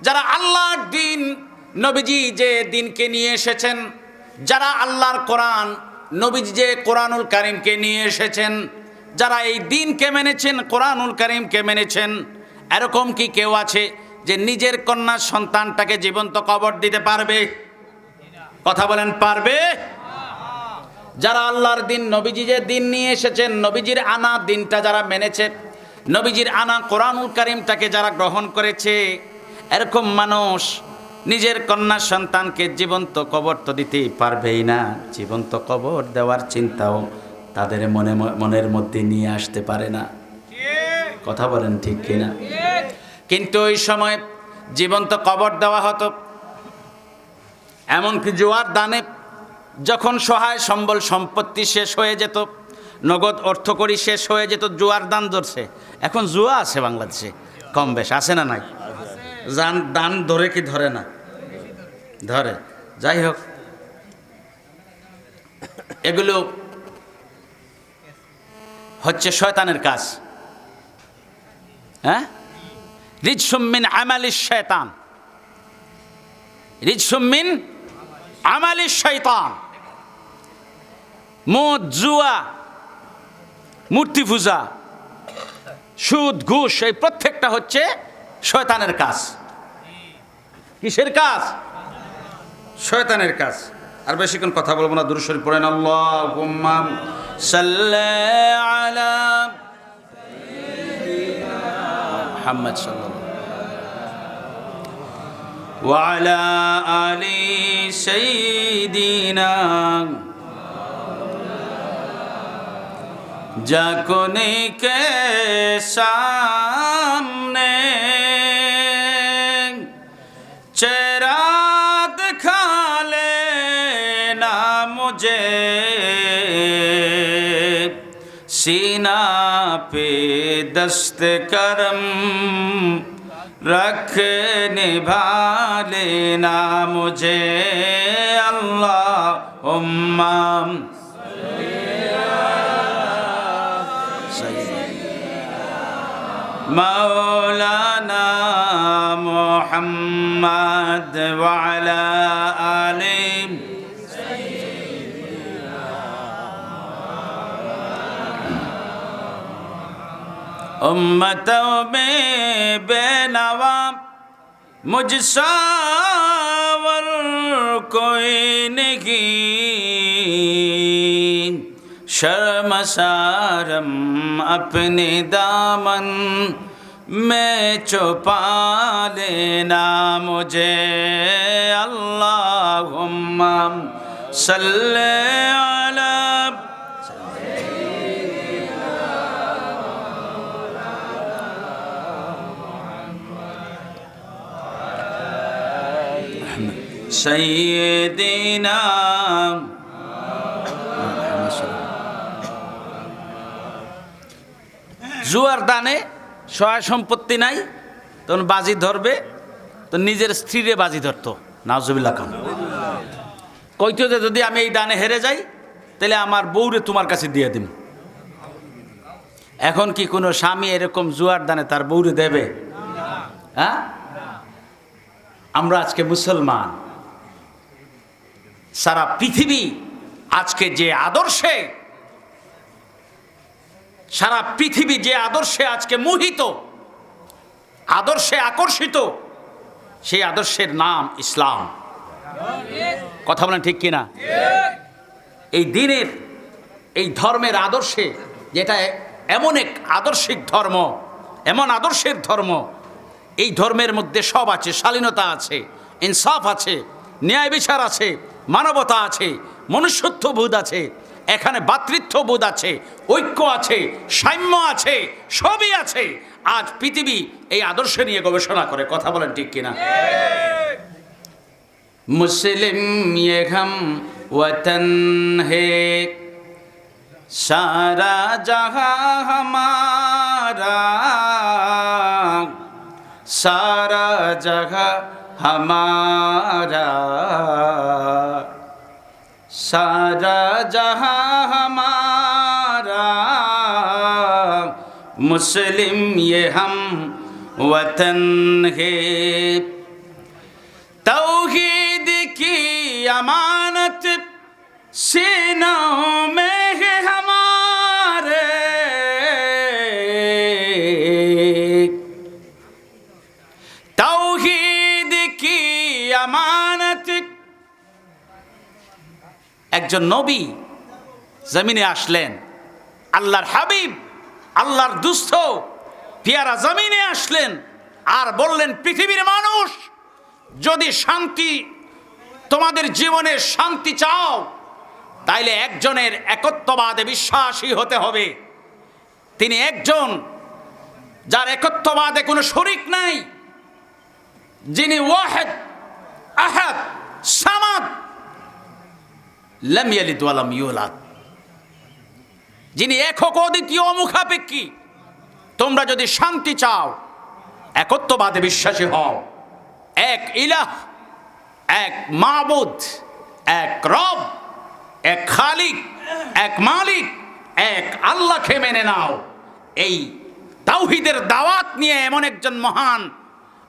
যারা আল্লাহর দিন, নবীজি যে দিনকে নিয়ে এসেছেন, যারা আল্লাহর কোরআন, নবীজি যে কোরআনুল করিমকে নিয়ে এসেছেন, যারা এই দিনকে মেনেছেন, কোরআনুল করিমকে মেনেছেন, এরকম কি কেউ আছে যে নিজের কন্যা সন্তানটাকে জীবন্ত কবর দিতে পারবে? কথা বলেন, পারবে? যারা আল্লাহর দিন, নবীজি যে দিন নিয়ে এসেছেন, নবীজির আনা দিনটা যারা মেনেছে, নবীজির আনা কোরআনুল কারিমটাকে যারা গ্রহণ করেছে এরকম মানুষ নিজের কন্যা সন্তানকে জীবন্ত কবর তো দিতেই পারবেই না। জীবন্ত কবর দেওয়ার চিন্তাও তাদের মনে মনের মধ্যে নিয়ে আসতে পারে না। কথা বলেন ঠিক কিনা? কিন্তু ওই সময় জীবন্ত কবর দেওয়া হতো। এমনকি জোয়ার দানে যখন সহায় সম্বল সম্পত্তি শেষ হয়ে যেত, নগদ অর্থকরী শেষ হয়ে যেত, জুয়ার দান ধরছে। এখন জুয়া আছে বাংলাদেশে। কম বেশ, আছে না নাই? জান দান ধরে কি ধরে না? ধরে। যাই হোক। এগুলো হচ্ছে শয়তানের কাজ। হ্যাঁ? রিজসুম্মিন আমালি শয়তান। রিজসুম্মিন আমালি শয়তান। মদ, জুয়া, মূর্তি পূজা, সুদ, ঘুষ, এই প্রত্যেকটা হচ্ছে শয়তানের কাজ। কিসের কাজ? শয়তানের কাজ। আর বেশিক্ষণ কথা বলব না দুরুশরী পড়েন। আল্লাহ محمد صلى الله चेहरा दिखा लेना मुझे सीना पे दस्त करम रख निभा लेना मुझे अल्लाह उम्माम मौलाना محمد وعلى آل امتوں میں بے نوا مجھ ساور کوئی نہیں شرم سارم اپنے دامن میں چھپا لینا مجھے اللہم صلی علی سیدنا زور دانے সহায় সম্পত্তি নাই, তখন বাজি ধরবে, তো নিজের স্ত্রীরে বাজি ধরতো নাজুবিল্লা খান। কইতো যে যদি আমি এই দানে হেরে যাই, তাহলে আমার বউরে তোমার কাছে দিয়ে দিন এখন কি কোনো স্বামী এরকম জুয়ার দানে তার বউরে দেবে? হ্যাঁ? আমরা আজকে মুসলমান। সারা পৃথিবী আজকে যে আদর্শে সারা পৃথিবী যে আদর্শে আজকে মোহিত, আদর্শে আকর্ষিত, সেই আদর্শের নাম ইসলাম। কথা বলেন ঠিক কিনা? এই দিনের, এই ধর্মের আদর্শে, যেটা এমন এক আদর্শিক ধর্ম, এমন আদর্শের ধর্ম, এই ধর্মের মধ্যে সব আছে, শালীনতা আছে, ইনসাফ আছে, ন্যায় বিচার আছে, মানবতা আছে, মনুষ্যত্ববোধ আছে এখানে ভাতৃত্ববোধ আছে ঐক্য আছে সাম্য আছে সবই আছে আজ পৃথিবী এই আদর্শ নিয়ে গবেষণা করে কথা বলেন ঠিক কিনা মুসলিম ये हम वतन है सारा जहां हमारा सारा जगह سارا جہاں ہمارا مسلم یہ ہم وطن ہے توحید کی امانت سینوں میں একজন নবী জমিনে আসলেন, আল্লাহর হাবিব, আল্লাহর দুস্থ, পিয়ারা জমিনে আসলেন আর বললেন, পৃথিবীর মানুষ, যদি শান্তি, তোমাদের জীবনে শান্তি চাও, তাইলে একজনের একত্ববাদে বিশ্বাসী হতে হবে। তিনি একজন যার একত্ববাদে কোনো শরিক নাই, যিনি ওয়াহেদ, আহাদ, সামাদ যিনি একক অদ্বিতীয় মুখাপেক্ষী, তোমরা যদি শান্তি চাও, একত্ববাদে বিশ্বাসী হও। এক ইলাহ, এক মাবুদ, এক রব, এক খালিক, এক মালিক, এক আল্লাহকে মেনে নাও। এই তাওহিদের দাওয়াত নিয়ে এমন একজন মহান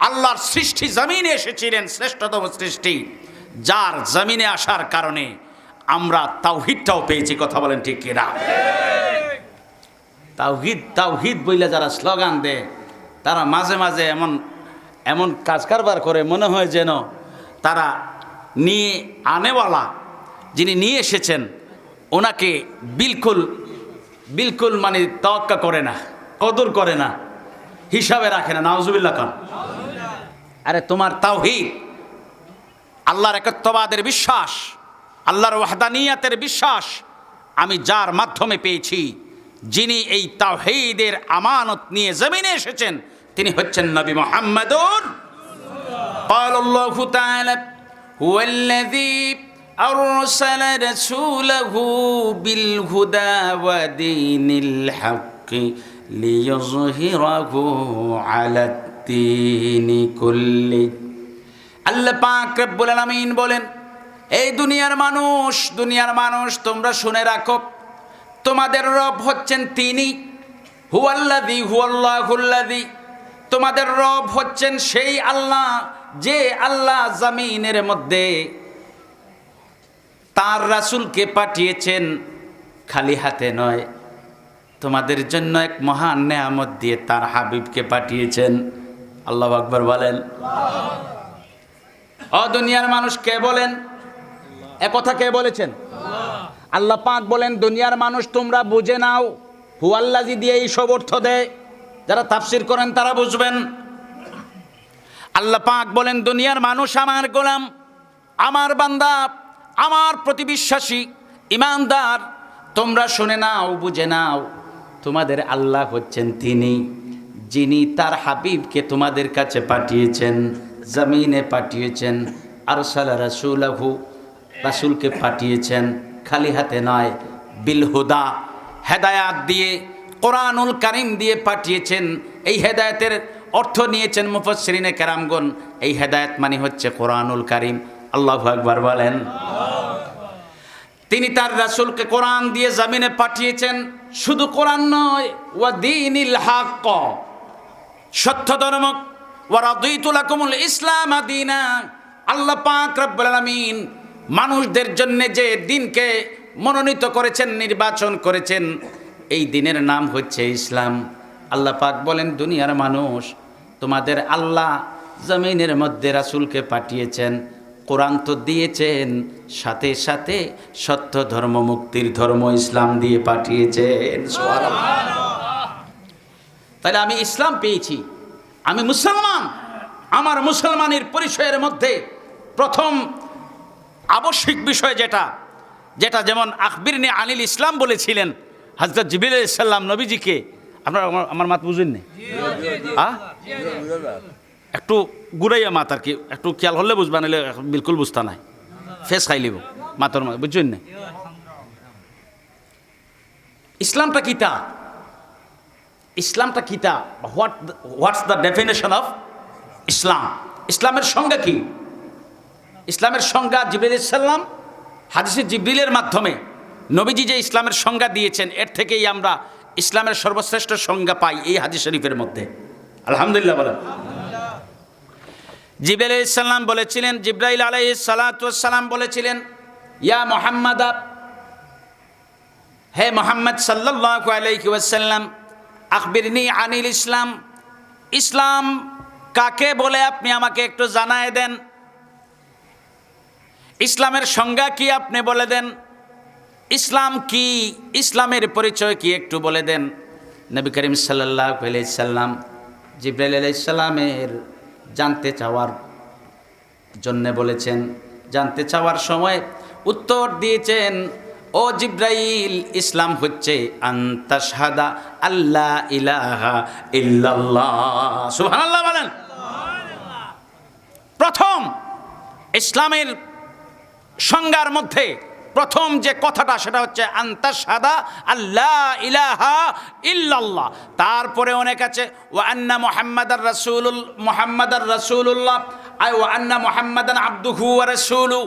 আল্লাহর সৃষ্টি জমিনে এসেছিলেন, শ্রেষ্ঠতম সৃষ্টি, যার জমিনে আসার কারণে আমরা তাওহিদটাও পেয়েছি, কথা বলেন ঠিক কিনা? তাওহিদ তাওহিদ বইলে যারা স্লোগান দেয়, তারা মাঝে মাঝে এমন এমন কাজ কারবার করে, মনে হয় যেন তারা নিয়ে আনেওয়ালা, যিনি নিয়ে এসেছেন, ওনাকে বিলকুল বিলকুল মানে তওয়াক্কা করে না, কদর করে না, হিসাবে রাখে না, নাউজুবিল্লাহ খান আরে তোমার তাওহিদ, আল্লাহর একত্ববাদের বিশ্বাস আল্লাহর ওয়াহদানিয়াতের বিশ্বাস আমি যার মাধ্যমে পেয়েছি যিনি এই তাওহীদের আমানত নিয়ে জমিনে এসেছেন তিনি হচ্ছেন নবী মুহাম্মাদুর قال الله تعالى هو الذي أرسل رسوله بالهدى ودين الحق ليظهره على الدين كله আল্লাহ পাক রব্বুল আলামিন বলেন এই দুনিয়ার মানুষ দুনিয়ার মানুষ তোমরা শুনে রাখো। তোমাদের রব হচ্ছেন তিনি। হুয়াল্লাদি হুয়াল্লাহুল্লাদি তোমাদের রব হচ্ছেন সেই আল্লাহ যে আল্লাহ জামিনের মধ্যে তার রাসূলকে পাঠিয়েছেন খালি হাতে নয়। তোমাদের জন্য এক মহান নেয়ামত দিয়ে তার হাবিবকে পাঠিয়েছেন। আল্লাহ আকবর বলেন। অ দুনিয়ার মানুষ কে বলেন? কথা কে বলেছেন? আল্লাহ পাক বলেন, দুনিয়ার মানুষ তোমরা বুঝে নাও, হুয়াল্লাজি দিয়ে এই সব অর্থ দেয়। যারা তাফসির করেন তারা বুঝবেন। আল্লাহ পাক বলেন, দুনিয়ার মানুষ আমার গোলাম, আমার বান্দা, আমার প্রতি বিশ্বাসী, ইমানদার, তোমরা শুনে নাও, বুঝে নাও, তোমাদের আল্লাহ হচ্ছেন তিনি। যিনি তার হাবিবকে তোমাদের কাছে পাঠিয়েছেন, জমিনে পাঠিয়েছেন আর সালা রাসুলাহু রাসুলকে পাঠিয়েছেন, খালি হাতে নয়, বিল হুদা, হেদায়াত দিয়ে, কোরআনুল কারিম দিয়ে পাঠিয়েছেন। এই হেদায়েতের অর্থ নিয়েছেন মুফসরিনে কেরামগন এই হেদায়েত মানে হচ্ছে কোরআনুল কারিম। আল্লাহ আকবার বলেন। তিনি তার রাসূলকে কোরআন দিয়ে জামিনে পাঠিয়েছেন। শুধু কোরআন নয়, ওয়া দিনিল হাক্ক, সত্য ধর্ম। ওয়া রাদিতু লাকুমুল ইসলাম আদিনা আল্লাহ পাক রব্বুল আলামিন মানুষদের জন্য যে দিনকে মনোনীত করেছেন, নির্বাচন করেছেন, এই দিনের নাম হচ্ছে ইসলাম। আল্লাহ পাক বলেন, দুনিয়ার মানুষ তোমাদের আল্লাহ জমিনের মধ্যে রাসুলকে পাঠিয়েছেন, কোরআন তো দিয়েছেন, সাথে সাথে সত্য ধর্ম, মুক্তির ধর্ম ইসলাম দিয়ে পাঠিয়েছেন। তাহলে আমি ইসলাম পেয়েছি। আমি মুসলমান। আমার মুসলমানের পরিচয়ের মধ্যে প্রথম আবশ্যিক বিষয় যেটা যেটা যেমন আকবিরনে আনিল ইসলাম বলেছিলেন হজরত জিবিল ইসলাম নবীজিকে। আপনার আমার আমার মাত বুঝেন নি? আ? একটু ঘুরাইয়া মাত আর কি একটু খেয়াল হলে বুঝবা নাহলে বিলকুল বুঝতা নাই। ফেস খাই লিব মাতর মাত বুঝছেন না? ইসলামটা কিতা ইসলামটা কিতা what what's the definition of Islam ইসলামের সংজ্ঞা কি? ইসলামের সংজ্ঞা জিবরিল ইসাল্লাম হাদিসে জিবরিলের মাধ্যমে নবীজি যে ইসলামের সংজ্ঞা দিয়েছেন, এর থেকেই আমরা ইসলামের সর্বশ্রেষ্ঠ সংজ্ঞা পাই এই হাদিস শরীফের মধ্যে। আলহামদুলিল্লাহ বলেন। জিবরাইল ইসলাম বলেছিলেন, জিব্রাইল আলাই সালাতাম বলেছিলেন, ইয়া মোহাম্মদ, হে মোহাম্মদ সাল্লাল্লাহু আলাইহি ওয়াসাল্লাম, আখবিরনি আনিল ইসলাম। ইসলাম কাকে বলে আপনি আমাকে একটু জানায় দেন? ইসলামের সংজ্ঞা কি আপনি বলে দেন? ইসলাম কি? ইসলামের পরিচয় কি একটু বলে দেন? নবী করিম সাল্লাহ সাল্লাম জিব্রাইল আলাইসাল্লামের জানতে চাওয়ার জন্যে বলেছেন, জানতে চাওয়ার সময় উত্তর দিয়েছেন, ও জিব্রাইল, ইসলাম হচ্ছে আন্তাসাদা আল্লাহ ইলাহা বলেন। প্রথম ইসলামের সংজ্ঞার মধ্যে প্রথম যে কথাটা সেটা হচ্ছে আন্তাসাদা আল্লাহ ইলাহা ইল্লাল্লাহ তারপরে অনেক আছে ও আন্না মোহাম্মদার রসুল মোহাম্মদার রসুল্লাহ আই ও আন্না মোহাম্মদান আব্দুহু ওয়া রসুলু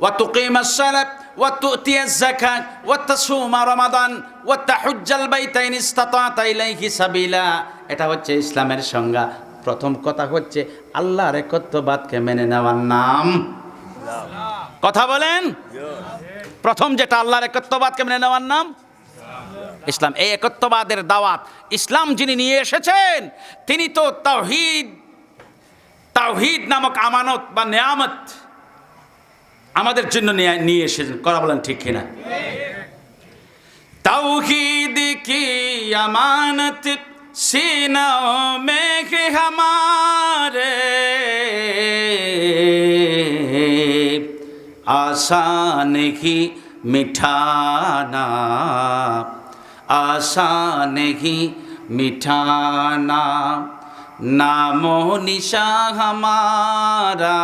وتقيم الصلاة وتؤتي الزكاة وتصوم رمضان وتحج البيت إن استطعت إليه سبيلا এটা হচ্ছে ইসলামের সংজ্ঞা প্রথম কথা হচ্ছে আল্লাহর একত্ববাদকে মেনে নেওয়ার নাম কথা বলেন? প্রথম যেটা আল্লাহর একত্ববাদকে মেনে নেওয়ার নাম? ইসলাম। এই একত্ববাদের দাওয়াত ইসলাম যিনি নিয়ে এসেছেন, তিনি তো তাওহিদ তাওহিদ নামক আমানত বা নিয়ামত আমাদের জন্য নিয়ে এসেছেন। করা বলেন ঠিক কিনা? তাওহিদ কি আমানত? সিনাও মে হামারে। آسان ہی مٹھانا، آسان ہی مٹھانا۔ نام و نشا ہمارا،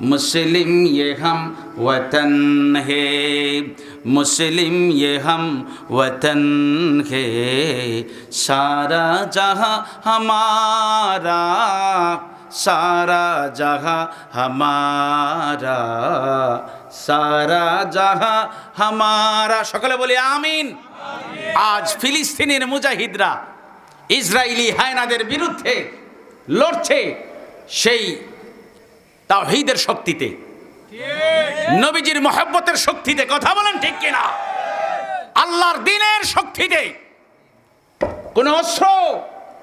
مسلم یہ ہم وطن ہے۔ مسلم یہ ہم وطن ہے۔ سارا جہاں ہمارا সারা জাহা হামারা, সারা জাহা হামারা। সকলে বলি আমিন। আজ ফিলিস্তিনের মুজাহিদরা ইসরায়েলি হায়নাদের বিরুদ্ধে লড়ছে সেই তাহিদের শক্তিতে। নবীজির মহব্বতের শক্তিতে। কথা বলেন ঠিক কিনা? আল্লাহর দিনের শক্তিতে। কোনো অস্ত্র।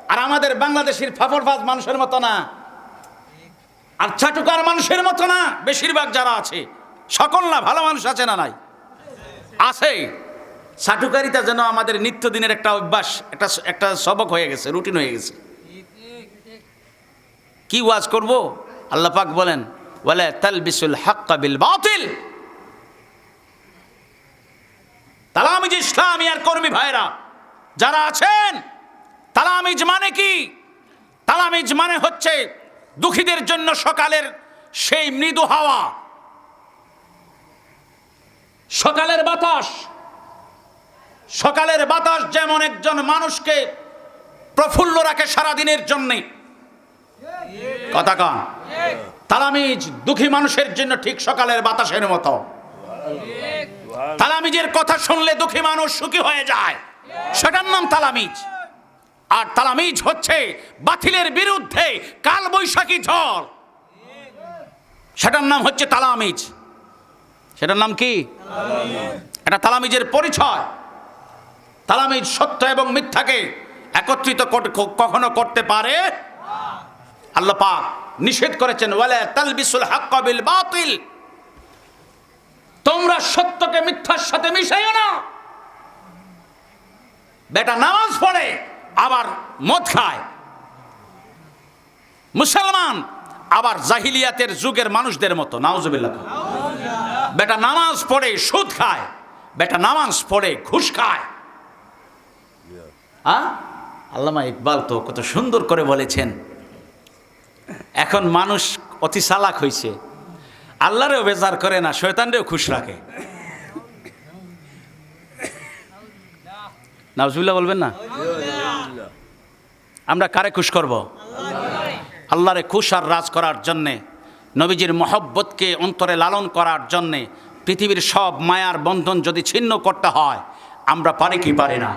আর আমাদের বাংলাদেশের ফাফরফাজ মানুষের মতো না। আর ছাটুকার মানুষের মতো না, বেশিরভাগ যারা আছে। সকল না, ভালো মানুষ আছে না নাই? আছে। ছাটুকারিতা যেন আমাদের নিত্যদিনের একটা অভ্যাস, একটা একটা সবক হয়ে গেছে, রুটিন হয়ে গেছে। কি ওয়াজ করব? আল্লাহ পাক বলেন বলে তালবিসুল হাক্কা বিল বাতিল। তালামিজ ইসলামী আর কর্মী ভাইরা যারা আছেন, তালামিজ মানে কি? তালামিজ মানে হচ্ছে দুঃখীদের জন্য সকালের সেই মৃদু হাওয়া, সকালের বাতাস সকালের বাতাস যেমন একজন মানুষকে প্রফুল্ল রাখে সারাদিনের জন্যে। কথা কন, তালামিজ দুঃখী মানুষের জন্য ঠিক সকালের বাতাসের মতো। তালামিজের কথা শুনলে দুঃখী মানুষ সুখী হয়ে যায়। সেটার নাম তালামিজ। আর তালামিজ হচ্ছে বাতিলের বিরুদ্ধে কাল বৈশাখী ঝড়। সেটার নাম হচ্ছে তালামিজ। সেটার নাম কি? এটা তালামিজের পরিচয়। তালামিজ সত্য এবং মিথ্যাকে একত্রিত কখনো করতে পারে আল্লাহ পাক নিষেধ করেছেন, ওয়ালা তালবিসুল হাক্কা বিল বাতিল। তোমরা সত্যকে মিথ্যার সাথে মিশাইও না। বেটা নামাজ পড়ে। আবার মদ খায়। মুসলমান আবার জাহিলিয়াতের যুগের মানুষদের মতো, নাউজুবিল্লাহ। বেটা নামাজ পড়ে সুদ খায়, বেটা নামাজ পড়ে ঘুষ খায়। আ আল্লামা ইকবাল তো কত সুন্দর করে বলেছেন, এখন মানুষ অতি চালাক হয়েছে আল্লাহরেও বেজার করে না, শয়তানরেও খুশ রাখে। নাজুল্লাহ বলবেন না? আমরা কারে খুশ করব? আল্লাহরে খুশ আর রাজ করার জন্যে, নবীজির মহব্বতকে অন্তরে লালন করার জন্যে, পৃথিবীর সব মায়ার বন্ধন যদি ছিন্ন করতে হয়, আমরা পারি কি পারি না?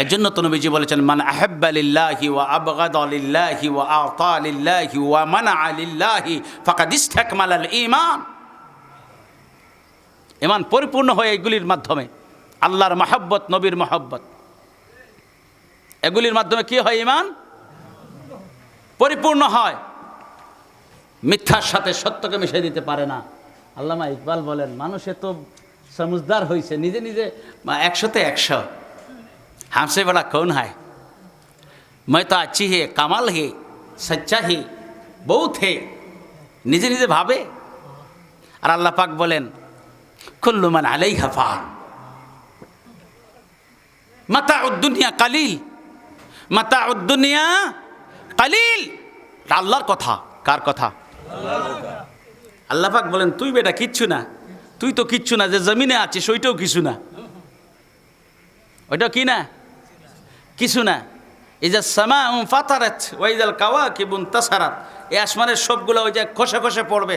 এর জন্য তো নবীজি বলেছেন, মান আহাব্বা লিল্লাহি ওয়া আবগাদা লিল্লাহি ওয়া আতা লিল্লাহি ওয়া মানা লিল্লাহি ফাকাদ ইস্তাকমালাল ঈমান ইমান পরিপূর্ণ হয় এগুলির মাধ্যমে। আল্লাহর মহব্বত, নবীর মহাব্বত। এগুলির মাধ্যমে কি হয় ইমান পরিপূর্ণ হয় মিথ্যার সাথে সত্যকে মিশিয়ে দিতে পারে না আল্লামা ইকবাল বলেন মানুষে তো সমুজদার হয়েছে নিজে নিজে একশোতে একশো হামসে বড়া কৌন হয় मैं तो अच्छी है कमाल है सच्चा है बहुत है নিজে নিজে ভাবে আর আল্লাহ পাক বলেন কুল্লুমান আলাই হাফান মাতা উদ্দুনিয়া কালিল মাতা উদ্দুনিয়া কালিল। আল্লাহর কথা। কার কথা? আল্লাহ পাক বলেন, তুই বেটা কিচ্ছু না। তুই তো কিচ্ছু না, যে জমিনে আছিস, ওইটাও কিছু না। ওইটাও কি না? কিছু না। এই যে সামা ফাতারাত ওয়াইজাল কাওয়া কিবুন তাসারাত এই আসমানের সবগুলো ওই যে খসে খসে পড়বে।